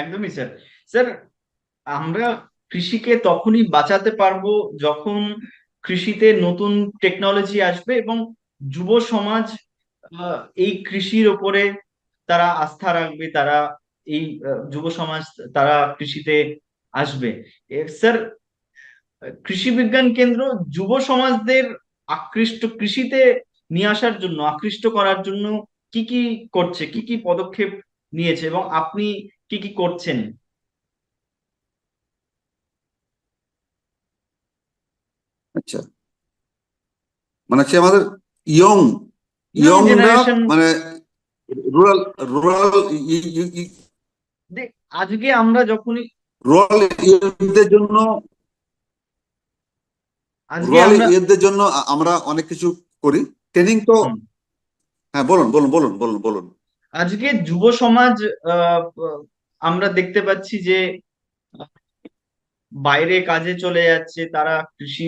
একদমই sir sir আমরা কৃষিকে তখনই বাঁচাতে পারব যখন কৃষিতে নতুন টেকনোলজি আসবে এবং যুব সমাজ এই কৃষির ওপরে তারা আস্থা রাখবে, তারা এই যুব সমাজ তারা কৃষিতে আসবে। স্যার কৃষি বিজ্ঞান কেন্দ্র যুব সমাজদের আকৃষ্ট কৃষিতে নিয়ে আসার জন্য, আকৃষ্ট করার জন্য কি কি করছে, কি কি পদক্ষেপ নিয়েছে এবং আপনি কি কি করছেন? আচ্ছা। মানে হচ্ছে আমাদের ইয়ং ইয়ংরা মানে রুরাল রুরাল আজকে আমরা যখনই রুরাল ইয়ুথদের জন্য রুরাল জন্য আমরা অনেক কিছু করি। ট্রেনিং তো হ্যাঁ বলুন বলুন বলুন বলুন বলুন। আজকে যুব সমাজ আহ, আমরা দেখতে পাচ্ছি যে বাইরে কাজে চলে যাচ্ছে তারা কৃষি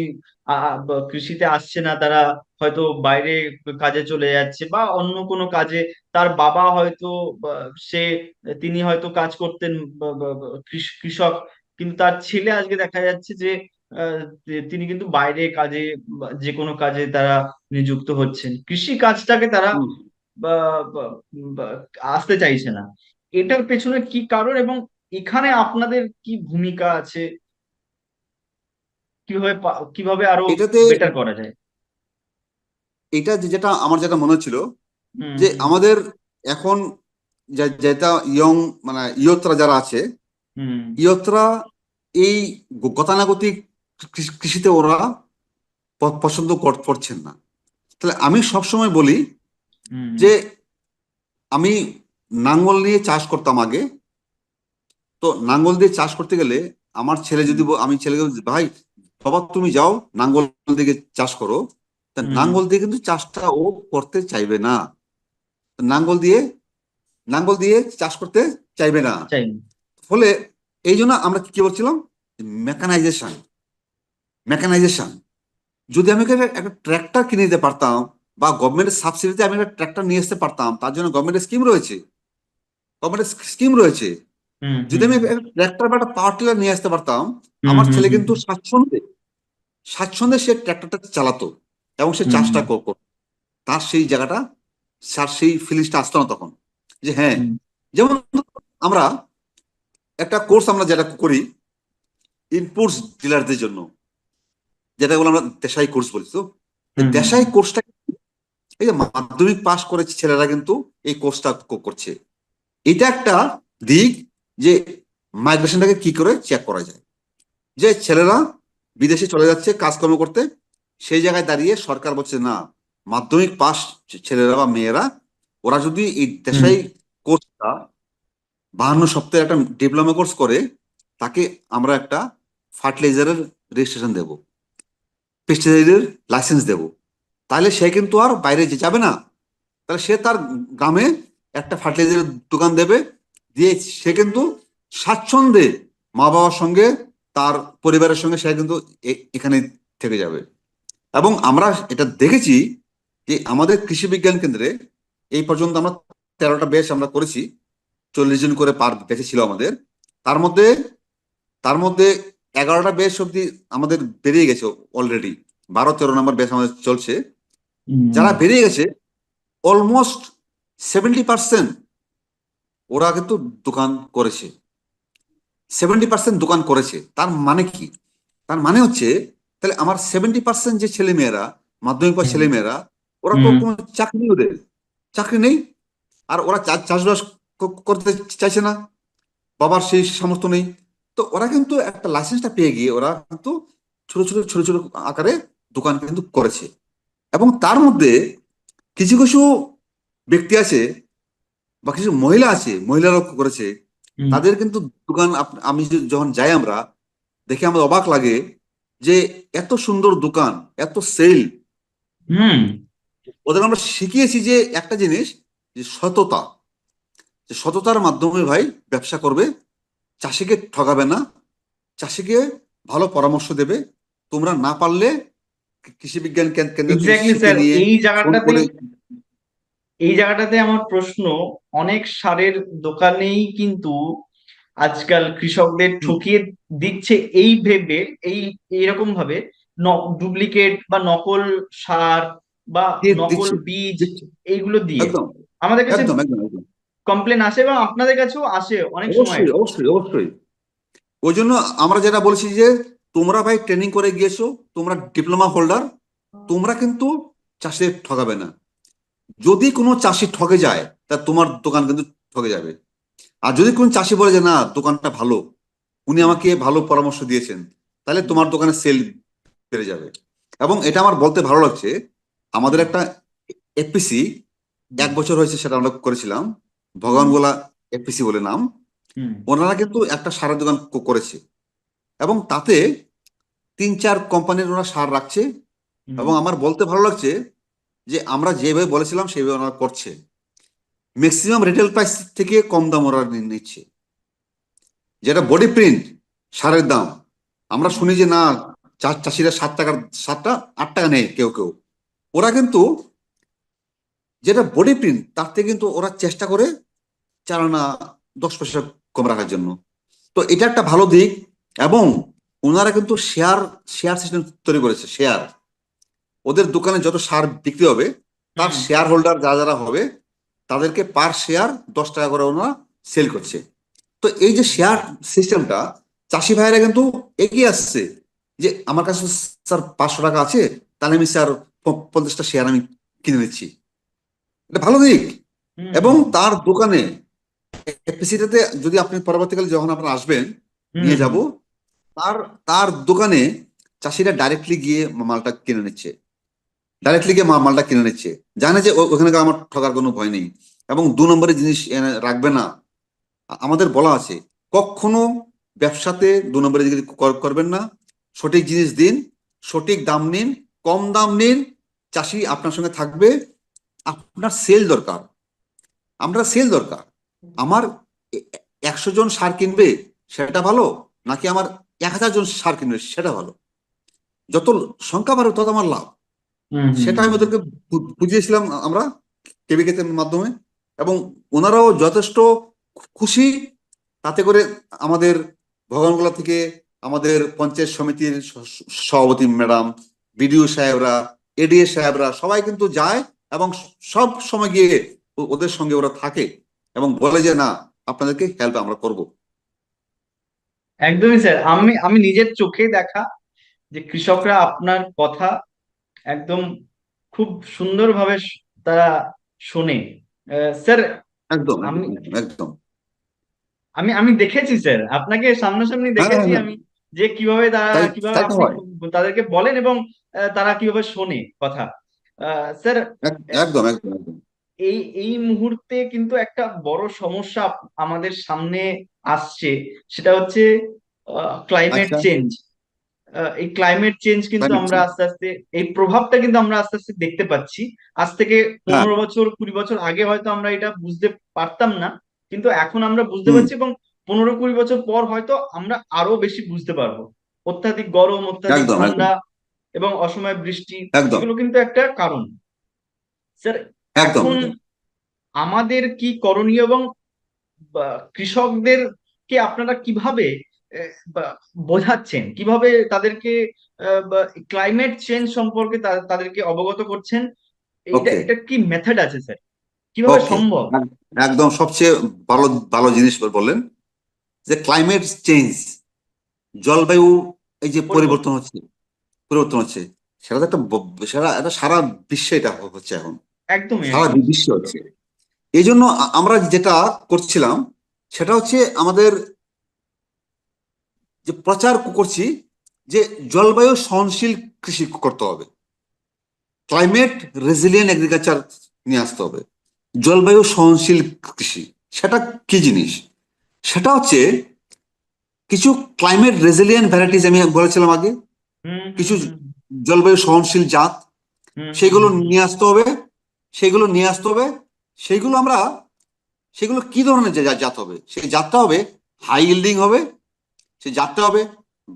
কৃষিতে আসছে না তারা হয়তো বাইরে কাজে চলে যাচ্ছে বা অন্য কোনো কাজে তার বাবা হয়তো সে তিনি হয়তো কাজ করতেন কৃষক কিন্তু তার ছেলে আজকে দেখা যাচ্ছে যে আহ, তিনি কিন্তু বাইরে কাজে যে কোনো কাজে তারা নিযুক্ত হচ্ছেন। কৃষি কাজটাকে তারা আসতে চাইছে না। এটার পেছনে কি কারণ এবং এখানে আপনাদের কি ভূমিকা আছে? কীভাবে কীভাবে আরও বেটার করা যায়? এটা যেটা আমার যেটা মনে হচ্ছিল যে আমাদের এখন যেটা ইয়ং মানে ইয়তরা যারা আছে ইয়তরা এই গতানুগতিক কৃষিতে ওরা পছন্দ করছেন না। তাহলে আমি সবসময় বলি যে আমি নাঙ্গল নিয়ে চাষ করতাম আগে। তো নাঙ্গল দিয়ে চাষ করতে গেলে আমার ছেলে যদি আমি ছেলেকে ভাই বাবা তুমি যাও নাঙ্গল দিকে চাষ করো। তা নাঙ্গল দিয়ে কিন্তু চাষটা ও করতে চাইবে না। নাঙ্গল দিয়ে নাঙ্গল দিয়ে চাষ করতে চাইবে না। ফলে এই জন্য আমরা কি বলছিলাম মেকানাইজেশন। মেকানাইজেশন। যদি আমি একটা- একটা ট্র্যাক্টর কিনে দিতে পারতাম বা গভর্নমেন্টের সাবসিডিতে আমি একটা ট্র্যাক্টর নিয়ে আসতে পারতাম তার জন্য গভর্নমেন্টের স্কিম রয়েছে। গভর্নমেন্টের স্কিম রয়েছে। যদি আমি ট্র্যাক্টর বা একটা পাওয়ার টিলার নিয়ে আসতে পারতাম আমার ছেলে কিন্তু স্বাচ্ছন্দ্যে স্বাচ্ছন্দ্যে সে ট্র্যাক্টরটা চালাতো এবং সে চাষটা করতো। তার সেই জায়গাটা তার সেই ফিলিংসটা আসতো না তখন। যে হ্যাঁ যেমন আমরা একটা কোর্স আমরা যেটা করি ইনপুটস ডিলারদের জন্য যেটা বলে আমরা দেশাই কোর্স বলি তো? দেশাই কোর্সটা এই যে মাধ্যমিক পাশ করেছে ছেলেরা কিন্তু এই কোর্সটা করছে। এটা একটা দিক যে মাইগ্রেশনটাকে কি করে চেক করা যায়। যে ছেলেরা বিদেশে চলে যাচ্ছে কাজকর্ম করতে সেই জায়গায় দাঁড়িয়ে সরকার বলছে না মাধ্যমিক পাস ছেলেরা বা মেয়েরা ওরা যদি এই দেশাই কোর্সটা বাহান্ন সপ্তাহে একটা ডিপ্লোমা কোর্স করে তাকে আমরা একটা ফার্টিলাইজারের রেজিস্ট্রেশন দেব পেস্টিসাইডের লাইসেন্স দেব। তাহলে সে কিন্তু আর বাইরে যে যাবে না। তাহলে সে তার গ্রামে একটা ফার্টিলাইজারের দোকান দেবে দিয়ে সে কিন্তু স্বাচ্ছন্দ্যে মা বাবার সঙ্গে তার পরিবারের সঙ্গে সে কিন্তু এখানে থেকে যাবে। এবং আমরা এটা দেখেছি যে আমাদের কৃষি বিজ্ঞান কেন্দ্রে এই পর্যন্ত আমরা তেরোটা বেশ আমরা করেছি চল্লিশ জন করে পার বেঁচে ছিল আমাদের। তার মধ্যে তার মধ্যে এগারোটা বেশ অব্দি আমাদের বেরিয়ে গেছে অলরেডি বারো তেরো নম্বর বেশ আমাদের চলছে। যারা বেরিয়ে গেছে অলমোস্ট সেভেন্টি পার্সেন্ট ওরা কিন্তু দোকান করেছে। সেভেন্টি পার্সেন্ট দোকান করেছে। তার মানে কি? তার মানে হচ্ছে তাহলে আমার সেভেন্টি পার্সেন্ট যে ছেলে মেয়েরা মাধ্যমিক পাস হুম। ছেলে মেয়েরা ওরা তো কোনো চাকরি ওদের। চাকরি নেই। আর ওরা চাষবাস করতে চাইছে না। বাবার সেই সামর্থ্য নেই। তো ওরা কিন্তু একটা লাইসেন্সটা পেয়ে গিয়ে ওরা কিন্তু ছোট ছোট ছোট ছোট আকারে দোকান কিন্তু করেছে। এবং তার মধ্যে কিছু কিছু ব্যক্তি আছে বা কিছু মহিলা আছে মহিলারাও করেছে তাদের কিন্তু দোকান আমি যখন যাই আমরা দেখে আমার অবাক লাগে যে এত সুন্দর দোকান এত সেল। ওদের আমরা শিখিয়েছি যে একটা জিনিস যে সততা। যে সততার মাধ্যমে ভাই ব্যবসা করবে চাষিকে ঠকাবে না চাষিকে ভালো পরামর্শ দেবে। তোমরা না পারলে কৃষি বিজ্ঞান কেন্দ্র এই জায়গাটাতে এই জায়গাটাতে আমার প্রশ্ন অনেক সারের দোকানেই কিন্তু আজকাল কৃষকদের ঠকিয়ে দিচ্ছে এই ভেবে এই এইরকম ভাবে ডুপ্লিকেট বা নকল সার বা নকল বীজ এইগুলো দিয়ে আমাদের কাছে কমপ্লেন আসে এবং আপনাদের কাছেও আসে অনেক সময়। অবশ্যই অবশ্যই অবশ্যই। ওই জন্য আমরা যেটা বলছি যে তোমরা ভাই ট্রেনিং করে গিয়েছো তোমরা ডিপ্লোমা হোল্ডার তোমরা কিন্তু চাষিদের ঠকাবে না। যদি কোনো চাষি ঠকে যায় তা তোমার দোকান কিন্তু ঠকে যাবে। আর যদি কোনো চাষি বলে যে না দোকানটা ভালো উনি আমাকে ভালো পরামর্শ দিয়েছেন তাহলে তোমার দোকানে সেল বেড়ে যাবে। এবং এটা আমার বলতে ভালো লাগছে আমাদের একটা এফপিসি এক বছর হয়েছে সেটা আমরা করেছিলাম ভগবানগোলা এফপিসি বলে নাম। ওনারা কিন্তু একটা সারের দোকান করেছে। এবং তাতে তিন চার কোম্পানির ওরা সার রাখছে। এবং আমার বলতে ভালো লাগছে যে আমরা যেভাবে বলেছিলাম সেইভাবে ওনারা করছে। ম্যাক্সিমাম রিটেল প্রাইস থেকে কম দাম ওরা নিচ্ছে। যেটা বডি প্রিন্ট সারের দাম। আমরা শুনি যে, না, চা- চাষিরা সাত টাকার, সাতটা আট টাকা নেয় কেউ কেউ। ওরা কিন্তু যেটা বডি প্রিন্ট তার থেকে কিন্তু ওরা চেষ্টা করে চার দশ পয়সা কম রাখার জন্য। তো এটা একটা ভালো দিক এবং ওনারা কিন্তু শেয়ার শেয়ার সিস্টেম তৈরি করেছে শেয়ার ওদের দোকানে যত সার বিক্রি হবে তার শেয়ার হোল্ডার যারা যারা হবে তাদেরকে পার শেয়ার দশ টাকা করে ওনারা সেল করছে। তো এই যে শেয়ার সিস্টেমটা চাষি ভাইয়েরা কিন্তু এগিয়ে আসছে যে আমার কাছে স্যার পাঁচশো টাকা আছে তাহলে আমি স্যার পঞ্চাশটা শেয়ার আমি কিনে নিচ্ছি। এটা ভালো দিক। এবং তার দোকানে এফপিসিটাতে যদি আপনি পরবর্তীকালে যখন আপনারা আসবেন নিয়ে যাব তার তার দোকানে চাষিরা ডাইরেক্টলি গিয়ে মালটা কিনে নিচ্ছে। ডাইরেক্টলি গিয়ে মা- মালটা কিনে নিচ্ছে। জানে যে ওখানে আমার ঠকার কোনো ভয় নেই। এবং দু নম্বরের জিনিস রাখবে না। আমাদের বলা আছে, কখনো ব্যবসাতে দু নম্বরের জিনিস করবেন না। সঠিক জিনিস দিন, সঠিক দাম নিন, কম দাম নিন, চাষি আপনার সঙ্গে থাকবে। আপনার সেল দরকার। আমরা সেল দরকার। আমার একশো জন সার কিনবে, সেটা ভালো? নাকি আমার এক হাজার জন সার কিনবে, সেটা ভালো? যত সংখ্যা বাড়বে তত আমার লাভ। সেটা আমি ওদেরকে বুঝিয়েছিলাম আমরা কেবিকেতে মাধ্যমে এবং ওনারাও যথেষ্ট খুশি তাতে করে আমাদের ভগবানগোলা থেকে আমাদের পঞ্চায়েত সমিতির সভাপতি ম্যাডাম বিডিও সাহেবরা এডিএ সাহেবরা সবাই কিন্তু যায় এবং সব সময় গিয়ে ওদের সঙ্গে ওরা থাকে এবং বলে যে না আপনাদেরকে হেল্প আমরা করব। একদমই স্যার আমি আমি নিজের চোখে দেখা যে কৃষকরা আপনার কথা একদম খুব সুন্দরভাবে তারা শোনে। স্যার একদম আমি- একদম, আমি আমি দেখেছি স্যার। আপনাকে সামনাসামনি দেখেছি হ্যাঁ। আমি যে কীভাবে তারা কীভাবে হয়। তাদেরকে বলেন এবং তারা কীভাবে শোনে কথা। আহ, স্যার একদম একদম একদম। এই এই মুহূর্তে কিন্তু একটা বড় সমস্যা আমাদের সামনে আসছে। সেটা হচ্ছে ক্লাইমেট আচ্ছা। চেঞ্জ এই ক্লাইমেট চেঞ্জ কিন্তু আমরা আস্তে আস্তে এই প্রভাবটা কিন্তু আমরা আস্তে আস্তে দেখতে পাচ্ছি। আজ থেকে পনেরো বছর কুড়ি বছর আগে হয়তো আমরা এটা বুঝতে পারতাম না কিন্তু এখন আমরা বুঝতে পারছি এবং পনেরো কুড়ি বছর পর হয়তো আমরা আরও বেশি বুঝতে পারব। অত্যাধিক গরম অত্যাধিক ঠান্ডা এবং অসময় বৃষ্টি এগুলো কিন্তু একটা কারণ। স্যার এখন আমাদের কি করণীয় এবং বা, কৃষকদেরকে আপনারা কীভাবে বোঝাচ্ছেন কীভাবে তাদেরকে ক্লাইমেট চেঞ্জ সম্পর্কে তাদেরকে অবগত করছেন এটা কি মেথড আছে স্যার কীভাবে সম্ভব? একদম সবচেয়ে ভালো ভালো জিনিস বললেন যে ক্লাইমেট চেঞ্জ জলবায়ু এই যে পরিবর্তন। হচ্ছে পরিবর্তন হচ্ছে সেটা তো একটা সেটা এটা সারা বিশ্বে এটা হচ্ছে এখন। একদম সারা। বিশ্বে হচ্ছে। এই জন্য আমরা যেটা করছিলাম সেটা হচ্ছে আমাদের যে প্রচার করছি যে জলবায়ু সহনশীল কৃষি করতে হবে। ক্লাইমেট রেজিলিয়েন্ট এগ্রিকালচার নিয়ে আসতে হবে। জলবায়ু সহনশীল কৃষি সেটা কি জিনিস? সেটা হচ্ছে কিছু ক্লাইমেট রেজিলিয়েন্ট ভ্যারাইটিস আমি বলেছিলাম আগে। কিছু জলবায়ু সহনশীল জাত সেগুলো নিয়ে আসতে হবে সেগুলো নিয়ে আসতে হবে সেগুলো আমরা সেগুলো কি ধরনের জাত হবে? সেই জাতটা হবে হাই ইল্ডিং হবে সেই জাতটা হবে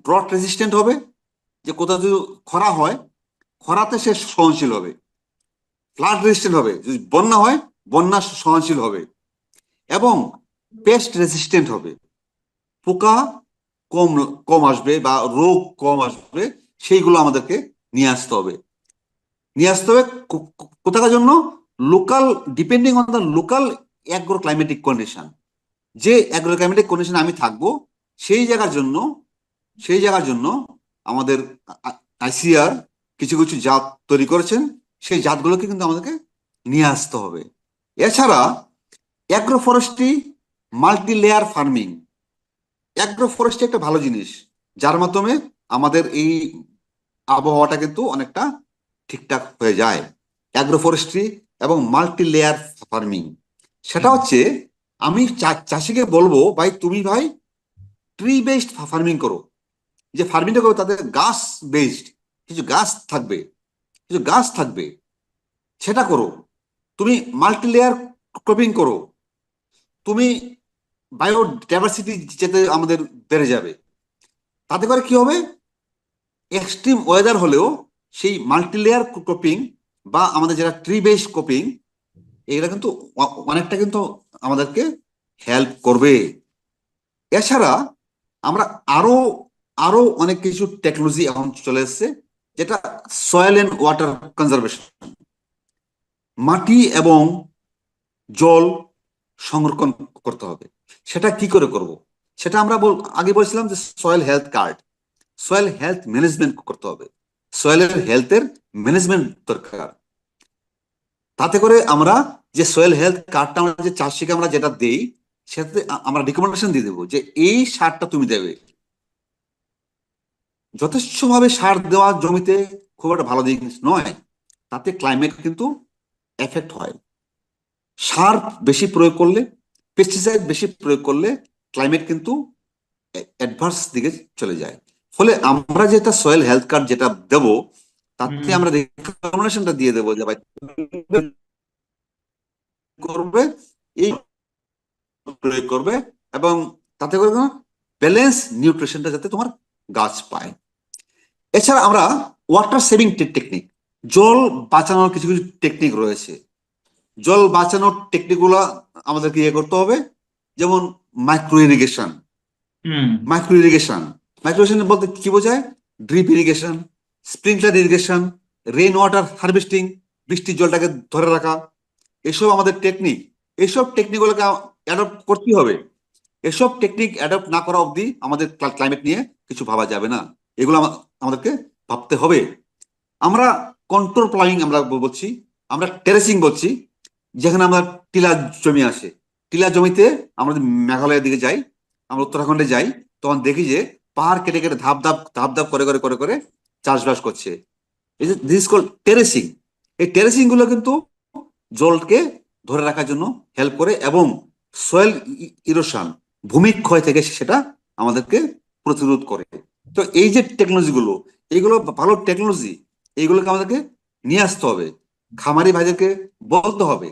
ড্রট রেজিস্ট্যান্ট হবে, যে কোথাও যদি খরা হয়, খরাতে সে সহনশীল হবে। ফ্লাড রেজিস্ট্যান্ট হবে, যদি বন্যা হয়, বন্যা সহনশীল হবে। এবং পেস্ট রেজিস্ট্যান্ট হবে। পোকা কম কম আসবে বা রোগ কম আসবে, সেইগুলো আমাদেরকে নিয়ে আসতে হবে। নিয়ে আসতে হবে কোথাকার জন্য? Local depending on the local agro climatic condition যে অ্যাগ্রো ক্লাইমেটিক কন্ডিশনে আমি থাকব সেই জায়গার জন্য সেই জায়গার জন্য আমাদের আইসিআর কিছু কিছু জাত তৈরি করেছেন সেই জাতগুলোকে কিন্তু আমাদেরকে নিয়ে আসতে হবে। এছাড়া agro forestry multi layer farming agro forestry একটা ভালো জিনিস যার মাধ্যমে আমাদের এই আবহাওয়াটা কিন্তু অনেকটা ঠিকঠাক হয়ে যায়। অ্যাগ্রো ফরেস্ট্রি এবং মাল্টি লেয়ার ফার্মিং সেটা হচ্ছে আমি চা- চাষিকে বলব ভাই তুমি ভাই ট্রি বেসড ফার্মিং করো। যে ফার্মিংটা করো তাদের গাছ বেসড কিছু গাছ থাকবে। কিছু গাছ থাকবে। সেটা করো। তুমি মাল্টি লেয়ার ক্রপিং করো। তুমি বায়োডাইভার্সিটি যেতে আমাদের বেড়ে যাবে। তাতে করে কি হবে? এক্সট্রিম ওয়েদার হলেও সেই মাল্টি লেয়ার ক্রপিং বা আমাদের যেটা ট্রি বেসড ক্রপিং এগুলো কিন্তু অনেকটা কিন্তু আমাদেরকে হেল্প করবে। এছাড়া আমরা আরও আরও অনেক কিছু টেকনোলজি এখন চলে এসেছে, যেটা সয়েল এন্ড ওয়াটার কনজারভেশন মাটি এবং জল সংরক্ষণ করতে হবে। সেটা কি করে করব? সেটা আমরা বল- আগে বলছিলাম যে soil health card soil health management করতে হবে। সয়েলের হেলথের ম্যানেজমেন্ট দরকার। তাতে করে আমরা যে সয়েল হেলথ কার্ডটা আমরা যে চাষিকে আমরা যেটা দেই সেটাতে আমরা রিকমেন্ডেশন দিয়ে দেবো যে এই সারটা তুমি দেবে। যথেষ্টভাবে সার দেওয়া জমিতে খুব একটা ভালো জিনিস নয় তাতে ক্লাইমেট কিন্তু এফেক্ট হয়। সার বেশি প্রয়োগ করলে পেস্টিসাইড বেশি প্রয়োগ করলে ক্লাইমেট কিন্তু অ্যাডভান্স দিকে চলে যায়। ফলে আমরা যেটা সয়েল হেলথ কার্ড যেটা দেব তাতে। আমরা রিকমেন্ডেশনটা দিয়ে দেবো যে ভাই করবে এই প্রয়োগ করবে এবং তাতে করে ব্যালেন্স নিউট্রিশনটা যাতে তোমার গাছ পায়। এছাড়া আমরা ওয়াটার সেভিং টেকনিক জল বাঁচানোর কিছু কিছু টেকনিক রয়েছে। জল বাঁচানোর টেকনিকগুলো আমাদেরকে ইয়ে করতে হবে যেমন micro irrigation micro irrigation micro irrigation বলতে কি বোঝায়? Drip irrigation sprinkler irrigation rain water harvesting বৃষ্টির জলটাকে ধরে রাখা। এসব আমাদের টেকনিক এসব টেকনিকগুলোকে অ্যাডপ্ট করতে হবে। এসব টেকনিক অ্যাডপ্ট না করা অবধি আমাদের ক্লাইমেট নিয়ে কিছু ভাবা যাবে না। এগুলো আমাদেরকে ভাবতে হবে। আমরা কন্ট্রোল প্লাইং আমরা বল- বলছি, আমরা টেরেসিং বলছি, যেখানে আমরা টিলা জমি আসে টিলা জমিতে আমরা মেঘালয়ের দিকে যাই, আমরা উত্তরাখণ্ডে যাই, তখন দেখি যে পাহাড় কেটে কেটে ধাপ ধাপ ধাপ ধাপ করে করে করে করে চাষবাস করছে। এই যে দিস কল টেরেসিং এই টেরেসিংগুলো কিন্তু জলকে ধরে রাখার জন্য হেল্প করে এবং সয়েল ইরোশন ভূমিক্ষয় থেকে সেটা আমাদেরকে প্রতিরোধ করে। তো এই যে টেকনোলজি গুলো এইগুলো ভালো টেকনোলজি এইগুলোকে আমাদেরকে নিয়ে আসতে হবে। খামারি ভাইদেরকে বলতে হবে।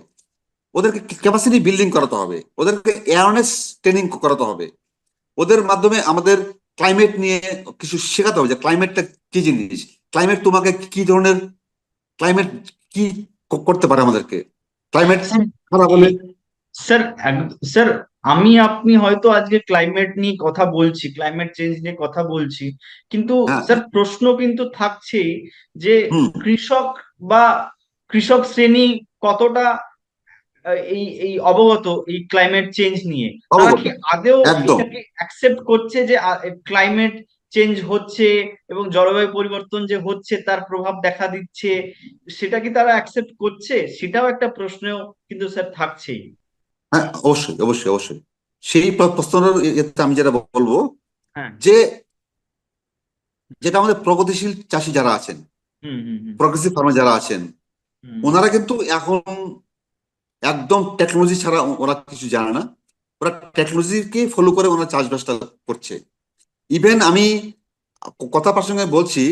ওদেরকে ক্যাপাসিটি বিল্ডিং করাতে হবে। ওদেরকে অ্যাওয়ারনেস ট্রেনিং করাতে হবে। ওদের মাধ্যমে আমাদের ক্লাইমেট নিয়ে কিছু শেখাতে হবে যে ক্লাইমেটটা কি জিনিস? ক্লাইমেট তোমাকে কি ধরনের ক্লাইমেট কি, করতে পারে আমাদেরকে? ক্লাইমেট খারাপ হলে স্যার স্যার আমি আপনি হয়তো আজকে ক্লাইমেট নিয়ে কথা বলছি ক্লাইমেট চেঞ্জ নিয়ে কথা বলছি কিন্তু। স্যার প্রশ্ন কিন্তু থাকছেই যে কৃষক বা কৃষক শ্রেণি কতটা এই এই অবগত এই ক্লাইমেট চেঞ্জ নিয়ে? তারা কি আদেও অ্যাকসেপ্ট করছে যে ক্লাইমেট চেঞ্জ হচ্ছে এবং জলবায়ু পরিবর্তন যে হচ্ছে তার প্রভাব দেখা দিচ্ছে সেটা কি তারা অ্যাকসেপ্ট করছে? সেটাও একটা প্রশ্নেও কিন্তু স্যার থাকছেই। হ্যাঁ অবশ্যই অবশ্যই অবশ্যই। সেই প্র- প্রশ্নের আমি যেটা বলব হ্যাঁ। যে যেটা আমাদের প্রগতিশীল চাষি যারা আছেন হুম হুম হুম। প্রগ্রেসিভ ফার্মার যারা আছেন ওনারা কিন্তু এখন একদম টেকনোলজি ছাড়া ওরা কিছু জানে না। ওরা টেকনোলজিকে ফলো করে ওনারা চাষবাসটা করছে। ইভেন আমি কথা প্রসঙ্গে বলছি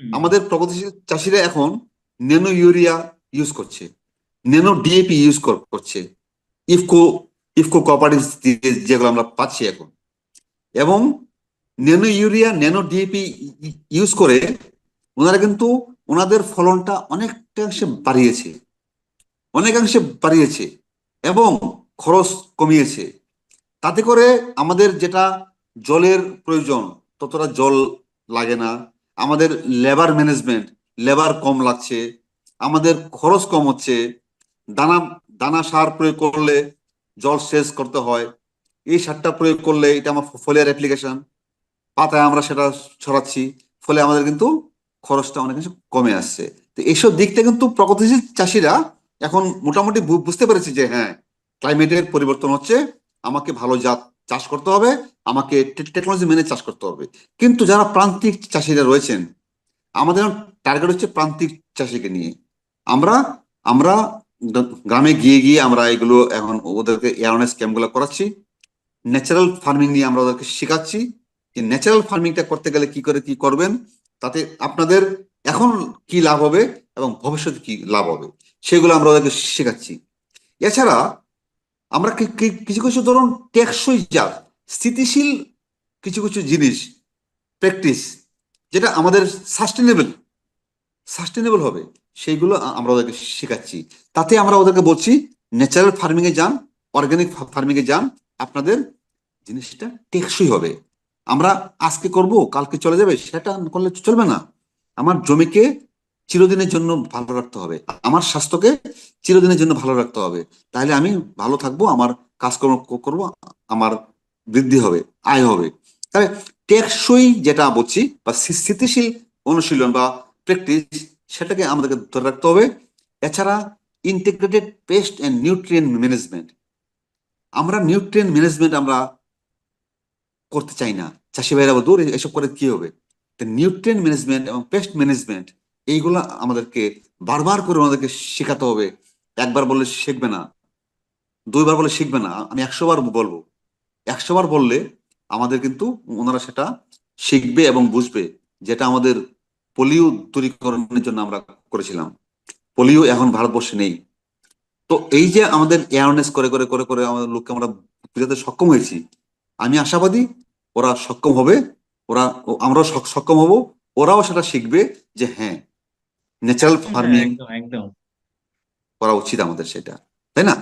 আমাদের প্রগতিশীল চাষিরা এখন ন্যানো ইউরিয়া ইউজ করছে ন্যানো ডিএপি ইউজ করছে ইফকো ইফকো কোঅপারেটিভ যেগুলো আমরা পাচ্ছি এখন। এবং nano urea nano DAP use করে ওনারা কিন্তু ওনাদের ফলনটা অনেকটাংশে বাড়িয়েছে অনেকাংশে বাড়িয়েছে এবং খরচ কমিয়েছে। তাতে করে আমাদের যেটা জলের প্রয়োজন, ততটা জল লাগে না। আমাদের লেবার ম্যানেজমেন্ট লেবার কম লাগছে। আমাদের খরচ কম হচ্ছে। দানা দানা সার প্রয়োগ করলে জল সেচ করতে হয়। এই সারটা প্রয়োগ করলে এটা আমার ফলিয়ার অ্যাপ্লিকেশন পাতায় আমরা সেটা ছড়াচ্ছি। ফলে আমাদের কিন্তু খরচটা অনেক কিছু কমে আসছে। তো এইসব দিকটা কিন্তু প্রগতিশীল চাষিরা এখন মোটামুটি বুঝতে পেরেছে যে হ্যাঁ ক্লাইমেটের পরিবর্তন হচ্ছে। আমাকে ভালো জাত চাষ করতে হবে, আমাকে টেকনোলজি মেনে চাষ করতে হবে। কিন্তু যারা প্রান্তিক চাষিরা রয়েছেন, আমাদের টার্গেট হচ্ছে প্রান্তিক চাষিকে নিয়ে। আমরা আমরা গ্রামে গিয়ে গিয়ে আমরা এগুলো এখন ওদেরকে অ্যাওয়ারনেস ক্যাম্পগুলো করাচ্ছি। ন্যাচারাল ফার্মিং নিয়ে আমরা ওদেরকে শেখাচ্ছি যে ন্যাচারাল ফার্মিংটা করতে গেলে কি করে, কি করবেন, তাতে আপনাদের এখন কি লাভ হবে এবং ভবিষ্যতে কি লাভ হবে, সেগুলো আমরা ওদেরকে শেখাচ্ছি। এছাড়া আমরা কিছু কিছু ধরুন টেকসই জাত, স্থিতিশীল কিছু কিছু জিনিস প্র্যাকটিস যেটা আমাদের সাস্টেনেবল সাস্টেনেবল হবে। সেইগুলো আমরা ওদেরকে শেখাচ্ছি। তাতে আমরা ওদেরকে বলছি ন্যাচারাল ফার্মিং এ যান অর্গানিক ফার্মিং এ যান, আপনাদের জিনিসটা টেকসই হবে। আমরা আজকে করব, কালকে চলে যাবে, সেটা করলে চলবে না। আমার জমিকে চিরদিনের জন্য ভালো রাখতে হবে। আমার স্বাস্থ্যকে চিরদিনের জন্য ভালো রাখতে হবে। তাহলে আমি ভালো থাকব, আমার কাজকর্ম করব, আমার বৃদ্ধি হবে, আয় হবে। তাহলে টেকসই যেটা বলছি বা স্থিতিশীল অনুশীলন বা প্র্যাকটিস সেটাকে আমাদেরকে ধরে রাখতে হবে। এছাড়া integrated pest and nutrient management আমরা নিউট্রিয়েন্ট ম্যানেজমেন্ট আমরা করতে চাই না। চাষি ভাইরা দূর এসব করে কি হবে? নিউট্রিয়েন্ট ম্যানেজমেন্ট এবং পেস্ট ম্যানেজমেন্ট এইগুলো আমাদেরকে বারবার করে আমাদেরকে শেখাতে হবে। একবার বললে শিখবে না, দুইবার বলে শিখবে না, আমি একশো বার বলব। একশো বার বললে আমাদের কিন্তু ওনারা সেটা শিখবে এবং বুঝবে, যেটা আমাদের পোলিও দূরীকরণের জন্য আমরা করেছিলাম। পোলিও এখন ভারতবর্ষে নেই। তো এই যে আমাদের অ্যাওয়ারনেস করে করে করে করে আমাদের লোককে আমরা বোঝাতে সক্ষম হয়েছি, আমি আশাবাদী ওরা সক্ষম হবে, ওরা আমরাও সক্ষম হব, ওরাও সেটা শিখবে যে হ্যাঁ ন্যাচারাল ফার্মিং একদম করা উচিত আমাদের সেটা তাই না?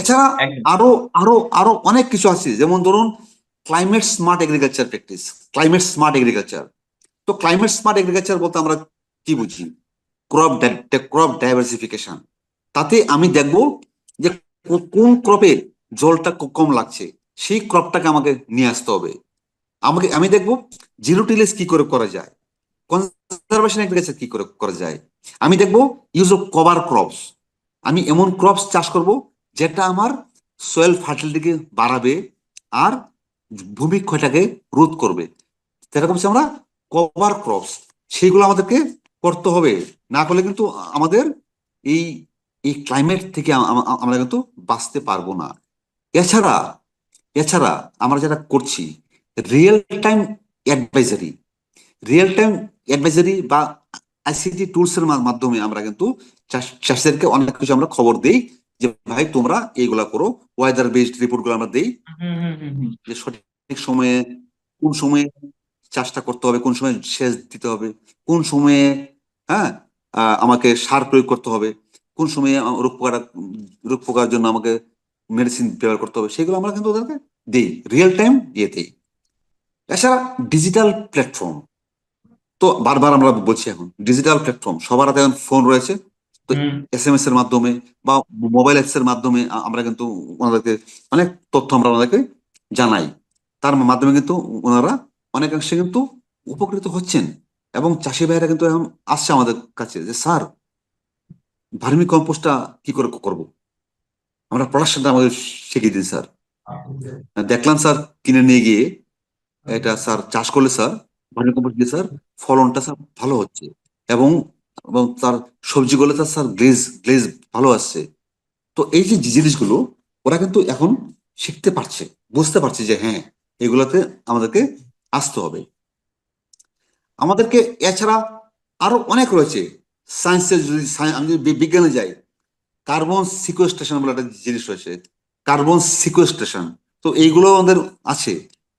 এছাড়া আরও আরও আরও অনেক কিছু আছে যেমন ধরুন climate smart agriculture practice climate smart agriculture তো ক্লাইমেট স্মার্ট এগ্রিকালচার বলতে আমরা কি বুঝি? ক্রপ ক্রপ ডাইভার্সিফিকেশন তাতে আমি দেখব যে কোন ক্রপে জলটা কম লাগছে সেই ক্রপটাকে আমাকে নিয়ে আসতে হবে। আমাকে আমি দেখব জিরো টিলেজ কি করে করা যায়। কনজারভেশন এগ্রিকালচার কি করে করা যায়? আমি দেখব ইউজ অফ কভার ক্রপস আমি এমন ক্রপস চাষ করব যেটা আমার সয়েল ফার্টিলিটিকে বাড়াবে আর ভূমি ক্ষয়টাকে রোধ করবে। সেরকম হচ্ছে আমরা কভার ক্রপস সেইগুলো আমাদেরকে করতে হবে। না করলে কিন্তু আমাদের এই এই ক্লাইমেট থেকে আম- আম- আমরা কিন্তু বাঁচতে পারব না। এছাড়া এছাড়া আমরা যেটা করছি real time advisory real time advisory বা আইসিটি টুলস এর মাধ্যমে আমরা কিন্তু চাষ- চাষিদেরকে অনেক কিছু আমরা খবর দেই যে ভাই তোমরা এইগুলা করো। ওয়েদার বেসড রিপোর্টগুলো আমরা দেই যে সঠিক সময়ে কোন সময়ে চাষটা করতে হবে কোন সময় সেচ দিতে হবে কোন সময়ে হ্যাঁ আমাকে সার প্রয়োগ করতে হবে কোন সময়ে রোগ পোকার রোগ পোকার জন্য আমাকে মেডিসিন ব্যবহার করতে হবে সেগুলো আমরা কিন্তু ওদেরকে দিই রিয়েল টাইম ইয়েতে এছাড়া ডিজিটাল প্ল্যাটফর্ম তো বারবার আমরা বলছি এখন ডিজিটাল প্ল্যাটফর্ম সবার হাতে এখন ফোন রয়েছে তো এস এম এস এর মাধ্যমে বা মোবাইল অ্যাপস এর মাধ্যমে আমরা কিন্তু ওনাদেরকে অনেক তথ্য আমরা ওনাদেরকে জানাই। তার মাধ্যমে কিন্তু ওনারা অনেকাংশে কিন্তু উপকৃত হচ্ছেন এবং চাষি ভাইরা কিন্তু এখন আসছে আমাদের কাছে যে স্যার ভার্মি কম্পোস্টটা কি করে করব? আমরা প্রোডাকশনটা আমাদের শিখিয়ে দিন স্যার। দেখলাম স্যার কিনে নিয়ে গিয়ে এটা স্যার চাষ করলে স্যার ভার্মি কম্পোস্ট দিয়ে স্যার ফলনটা স্যার ভালো হচ্ছে এবং এবং তার সবজিগুলো তার স্যার গ্লেজ গ্লেজ ভালো আসছে। তো এই যে জিনিসগুলো, ওরা কিন্তু এখন শিখতে পারছে, বুঝতে পারছে যে হ্যাঁ এগুলোতে আমাদেরকে আসতে হবে। আমাদেরকে এছাড়া আরও অনেক রয়েছে। সায়েন্সের যদি আমি যদি বিজ্ঞানে যাই কার্বন সিকোয়েস্ট্রেশন বলে একটা জিনিস রয়েছে কার্বন সিকোয়েস্ট্রেশন তো এইগুলো আমাদের আছে,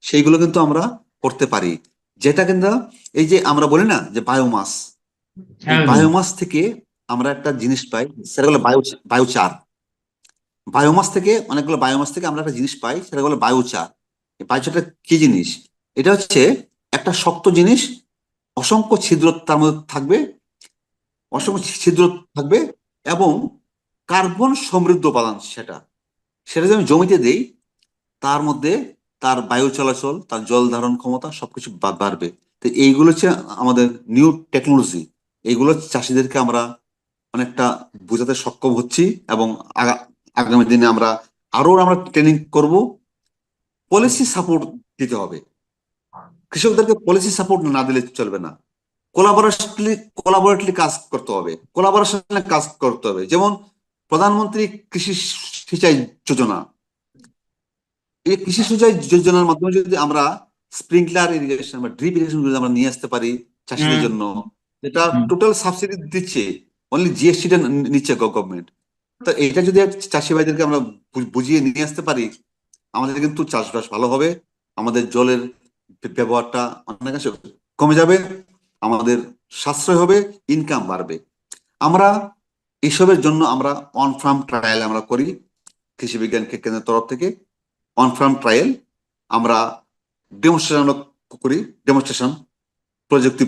সেইগুলো কিন্তু আমরা করতে পারি। যেটা কিন্তু এই যে আমরা বলি না যে বায়োমাস হ্যাঁ। বায়োমাস থেকে আমরা একটা জিনিস পাই সেটা হলো বায়ো বায়োচার বায়োমাস থেকে অনেকগুলো বায়োমাস থেকে আমরা একটা জিনিস পাই সেটা হলো বায়োচার বায়োচারটা কি জিনিস? এটা হচ্ছে একটা শক্ত জিনিস অসংখ্য ছিদ্র তার মধ্যে থাকবে অসংখ্য ছিদ্র থাকবে এবং কার্বন সমৃদ্ধ উপাদান সেটা। সেটা যদি আমি জমিতে দেই তার মধ্যে তার বায়ু চলাচল, তার জল ধারণ ক্ষমতা সবকিছু বাড়বে। তো এইগুলো হচ্ছে আমাদের নিউ টেকনোলজি এইগুলো চাষিদেরকে আমরা অনেকটা বোঝাতে সক্ষম হচ্ছি এবং আগামী দিনে আমরা আরও আমরা ট্রেনিং করব। পলিসি সাপোর্ট দিতে হবে। কৃষকদেরকে পলিসি সাপোর্ট না দিলে চলবে না। কোলাবোরেটলি কোলাবোরেটলি কাজ করতে হবে। কোলাবোরেশনে কাজ করতে হবে। যেমন প্রধানমন্ত্রী কৃষি সিঁচাই যোজনা। এই কৃষি সিঁচাই যোজনার মাধ্যমে যদি আমরা স্প্রিংকলার ইরিগেশন বা ড্রিপ ইরিগেশন যদি আমরা নিয়ে আসতে পারি চাষিদের জন্য এটা টোটাল সাবসিডি দিচ্ছে অনলি জিএসটিটা নিচ্ছে গভর্নমেন্ট তো এটা যদি চাষি ভাইদেরকে আমরা বুঝিয়ে নিয়ে আসতে পারি আমাদের কিন্তু চাষবাস ভালো হবে আমাদের জলের ব্য- ব্যবহারটা অনেকাংশে কমে যাবে আমাদের সাশ্রয় হবে ইনকাম বাড়বে। আমরা এসবের জন্য আমরা অন ফার্ম ট্রায়াল আমরা করি কৃষি বিজ্ঞান কেন্দ্রের তরফ থেকে। অন ফার্ম ট্রায়াল আমরা ডেমনস্ট্রেশন করি ডেমনস্ট্রেশন প্রযুক্তি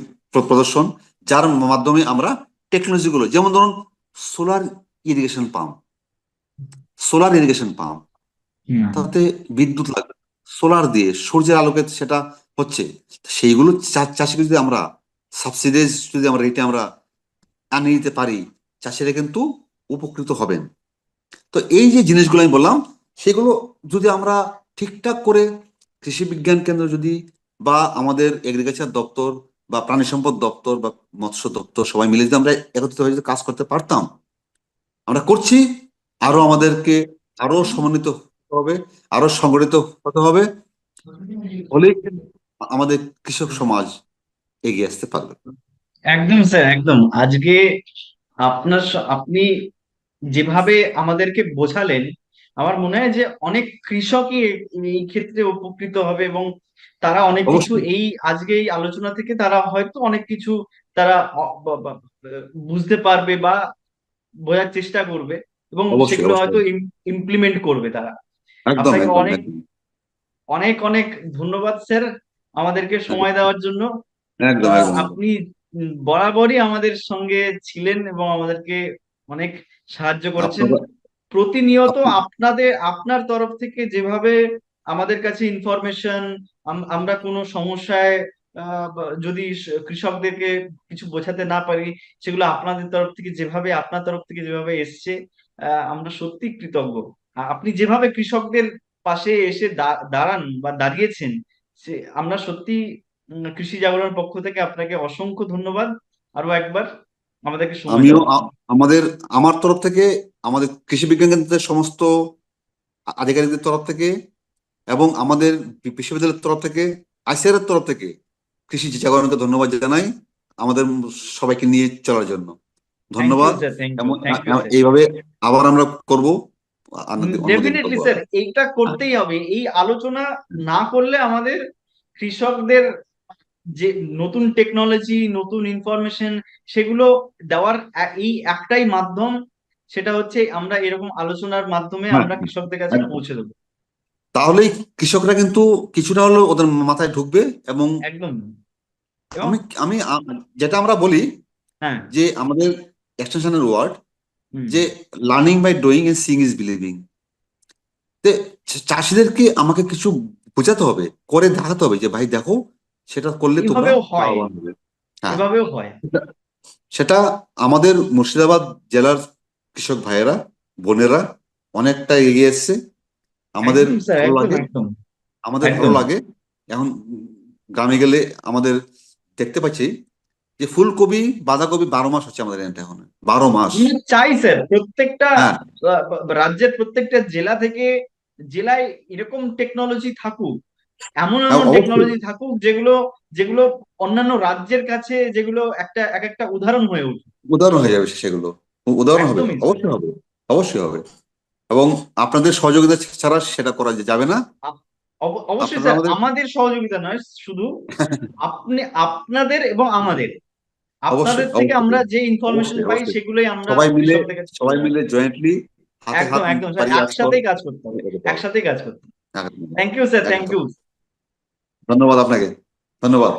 প্রদর্শন যার মাধ্যমে আমরা টেকনোলজি গুলো যেমন ধরুন solar irrigation pump solar irrigation pump তাতে বিদ্যুৎ লাগবে সোলার দিয়ে সূর্যের আলোকে সেটা হচ্ছে সেইগুলো চাষিকে যদি আমরা সাবসিডাইজ যদি আমরা রেটে আমরা আনিয়ে দিতে পারি চাষিরা কিন্তু উপকৃত হবেন। তো এই যে জিনিসগুলো আমি বললাম সেগুলো যদি আমরা ঠিকঠাক করে কৃষি বিজ্ঞান কেন্দ্র যদি বা আমাদের এগ্রিকালচার দপ্তর বা প্রাণী সম্পদ দপ্তর বা মৎস্য দপ্তর সবাই মিলে যদি আমরা একত্রিত হয়ে যদি কাজ করতে পারতাম, আমরা করছি, আরও আমাদেরকে আরও সমন্বিত হতে হবে, আরও সংগঠিত হতে হবে কিন্তু আমাদের কৃষক সমাজ এগিয়ে আসতে পারবে। একদম স্যার, একদম। আজকে আপনার আপনি যেভাবে আমাদেরকে বোঝালেন আমার মনে হয় যে অনেক কৃষকই এই ক্ষেত্রে উপকৃত হবে এবং তারা অনেক কিছু এই আজকে এই আলোচনা থেকে তারা হয়তো অনেক কিছু তারা বুঝতে পারবে বা বোঝার চেষ্টা করবে এবং সেগুলো হয়তো ইমপ্লিমেন্ট করবে তারা। আপনাকে অনেক অনেক অনেক ধন্যবাদ স্যার আমাদেরকে সময় দেওয়ার জন্য। আপনি বরাবরই আমাদের সঙ্গে ছিলেন এবং আমাদেরকে অনেক সাহায্য করেছেন। প্রতিনিয়ত আপনাদের আপনার তরফ থেকে যেভাবে আমাদের কাছে ইনফরমেশন আমরা কোনো সমস্যায় যদি কৃষকদেরকে কিছু বোঝাতে না পারি সেগুলো আপনাদের তরফ থেকে যেভাবে আপনার তরফ থেকে যেভাবে এসছে আহ, আমরা সত্যি কৃতজ্ঞ। আপনি যেভাবে কৃষকদের পাশে এসে দাঁড়ান বা দাঁড়িয়েছেন সে আমরা সত্যি কৃষি জাগরণের পক্ষ থেকে আপনাকে অসংখ্য ধন্যবাদ। আরও একবার আমাদেরকে আমিও আমাদের আমার তরফ থেকে আমাদের কৃষি বিজ্ঞান কেন্দ্রের সমস্ত আধিকারিকদের তরফ থেকে এবং আমাদের বিশ্ববিদ্যালয়ের তরফ থেকে আইসিআর এর তরফ থেকে কৃষি জাগরণকে ধন্যবাদ জানাই আমাদের সবাইকে নিয়ে চলার জন্য। ধন্যবাদ। এইভাবে আবার আমরা করব ডেফিনেটলি স্যার এইটা করতেই হবে। এই আলোচনা না করলে আমাদের কৃষকদের যে নতুন টেকনোলজি নতুন ইনফরমেশন সেগুলো দেওয়ার এই একটাই মাধ্যম সেটা হচ্ছে আমরা এরকম আলোচনার মাধ্যমে হ্যাঁ, আমরা কৃষকদের কাছে পৌঁছে দেবো। তাহলেই কৃষকরা কিন্তু কিছুটা হলেও ওদের মাথায় ঢুকবে এবং একদম। আমি আমি যেটা আমরা বলি হ্যাঁ। যে আমাদের এক্সটেনশনের ওয়ার্ড যে learning by doing and seeing is believing তে চাষিদেরকে আমাকে কিছু বোঝাতে হবে করে দেখাতে হবে যে ভাই দেখো সেটা করলে তোমরা এভাবেও হয়। লাভবান হবে। হ্যাঁ। এভাবেও হয়। সেটা আমাদের মুর্শিদাবাদ জেলার কৃষক ভাইয়েরা বোনেরা অনেকটা এগিয়ে এসছে। আমাদের একদম স্যার ভালো একদম লাগে। একদম। আমাদের একদম। ভালো লাগে। এখন গ্রামে গেলে আমাদের দেখতে পাচ্ছি যে ফুলকপি বাঁধাকপি বারো মাস হচ্ছে আমাদের এখানটা এখন। বারো মাস। চাই স্যার প্রত্যেকটা হ্যাঁ। আহ, রাজ্যের প্রত্যেকটা জেলা থেকে জেলায় এরকম টেকনোলজি থাকুক এমন এমন টেকনোলজি থাকুক যেগুলো যেগুলো অন্যান্য রাজ্যের কাছে যেগুলো একটা এক একটা উদাহরণ হয়ে উঠুক উদাহরণ হয়ে যাবে সেগুলো। উদাহরণ হবে। অবশ্যই হবে। অবশ্যই হবে। এবং আপনাদের সহযোগিতা ছাড়া সেটা করা যাবে না। অবশ্যই স্যার আমাদের- সহযোগিতা নয় শুধু আপনি আপনাদের এবং আমাদের। আপনাদের থেকে আমরা যে ইনফরমেশন পাই সেগুলোই আমরা সবাই মিলে সবাই মিলে জয়েন্টলি হাতে একদম হাত একদম স্যার একসাথেই কাজ করতে হবে। একসাথেই কাজ করতে হবে। Thank you sir thank you ধন্যবাদ আপনাকে। ধন্যবাদ।